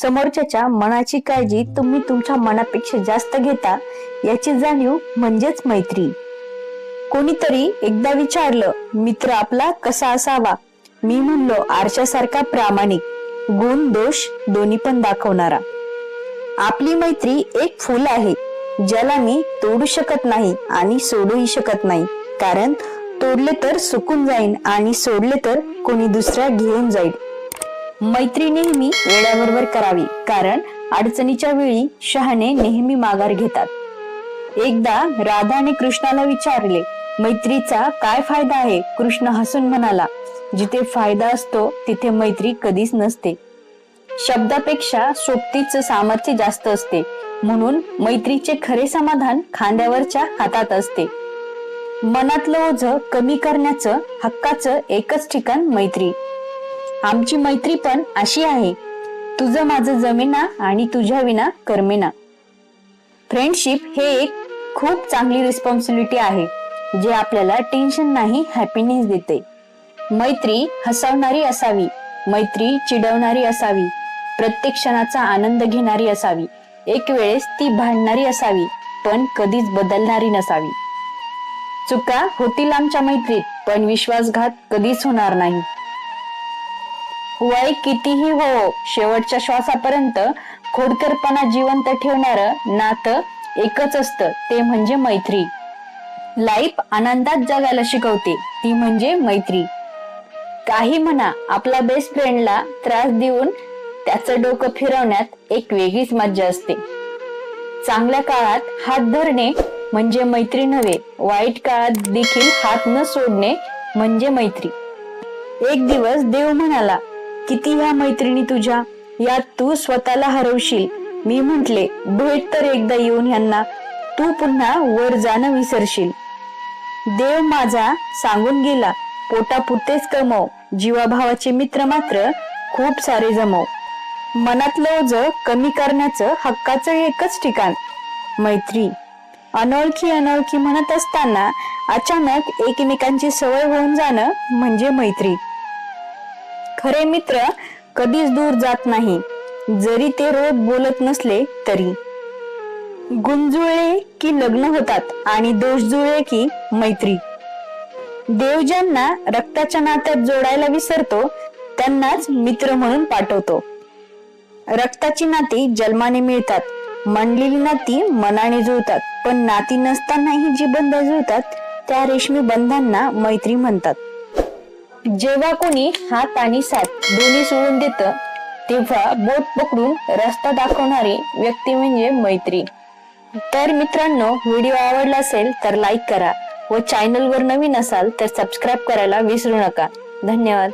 समोरच्याच्या मनाची काळजी तुम्ही तुमच्या मनापेक्षा जास्त घेता याची जाणीव म्हणजेच मैत्री. कोणीतरी एकदा विचारलं मित्र आपला कसा असावा? मी म्हणलो आरशासारखा प्रामाणिक. गुण दोष दोन्ही पण दाखवणारा. आपली मैत्री एक फुल आहे ज्याला मी तोडू शकत नाही आणि सोडूही शकत नाही. कारण तोडले तर सुकून जाईन आणि सोडले तर कोणी दुसरा घेऊन जाईल. मैत्री नेहमी वेळाबरोबर करावी. कारण अडचणीच्या वेळी शहाणे नेहमी माघार घेतात. एकदा राधाने कृष्णाला विचारले मैत्रीचा काय फायदा आहे? कृष्ण हसून म्हणाला जिथे फायदा असतो तिथे मैत्री कधीच नसते. शब्दापेक्षा सोबतीच सामर्थ्य जास्त असते. म्हणून मैत्रीचे खरे समाधान खांद्यावरच्या हातात असते. मनातलं ओझ कमी करण्याचं हक्काचं एकच ठिकाण मैत्री. आमची मैत्री पण अशी आहे. तुझं माझं जमेना आणि तुझ्या विना कर्मेना. फ्रेंडशिप हे एक खूप चांगली रिस्पॉन्सिबिलिटी आहे जे आपल्याला टेन्शन नाही हॅपीनेस देते. मैत्री हसवणारी असावी मैत्री चिडवणारी असावी प्रत्येक क्षणाचा आनंद घेणारी असावी एक वेळेस ती भांडणारी असावी पण कधीच बदलणारी नसावी. चुका होतील आमच्या मैत्रीत पण विश्वासघात कधीच होणार नाही. वय कितीही हो शेवटच्या श्वासापर्यंत खोडकरपणा जिवंत ठेवणार नातं एकच असतं ते म्हणजे मैत्री. लाईफ आनंदात जगायला शिकवते ती म्हणजे मैत्री. काही म्हणा आपला बेस्ट फ्रेंडला त्रास देऊन त्याचं डोकं फिरवण्यात एक वेगळीच मज्जा असते. चांगल्या काळात हात धरणे म्हणजे मैत्री नव्हे वाईट काळात देखील हात न सोडणे म्हणजे मैत्री. एक दिवस देव म्हणाला किती ह्या मैत्रिणी तुझ्या? यात तू स्वतःला हरवशील. मी म्हटले भेट तर एकदा येऊन यांना तू पुन्हा वर जाणं विसरशील. देव माझा सांगून गेला पोटापुरतेच कमव. जीवाभावाचे मित्र मात्र खूप सारे जमव. मनातलं ओझ कमी करण्याचं हक्काचं एकच ठिकाण. मैत्री. अनोळखी अनोळखी म्हणत असताना अचानक एकमेकांची सवय होऊन जाणं म्हणजे मैत्री. खरे मित्र कधीच दूर जात नाही. जरी ते रोज बोलत नसले तरी. गुंजुळे की लग्न होतात आणि दोष जुळले की मैत्री. देव ज्यांना रक्ताच्या नात्यात जोडायला विसरतो त्यांनाच मित्र म्हणून पाठवतो. रक्ताची नाती जन्माने मिळतात. मांडलेली नाती मनाने जुळतात. पण नाती नसतानाही जी बंध जुळतात त्या रेशमी बंधांना मैत्री म्हणतात. जेव्हा कोणी हात आणि साथ दोन्ही सोडून देत तेव्हा बोट पकडून रस्ता दाखवणारी व्यक्ती म्हणजे मैत्री. तर मित्रांनो व्हिडिओ आवडला असेल तर लाईक करा व चॅनलवर नवीन असाल तर सबस्क्राईब करायला विसरू नका. धन्यवाद.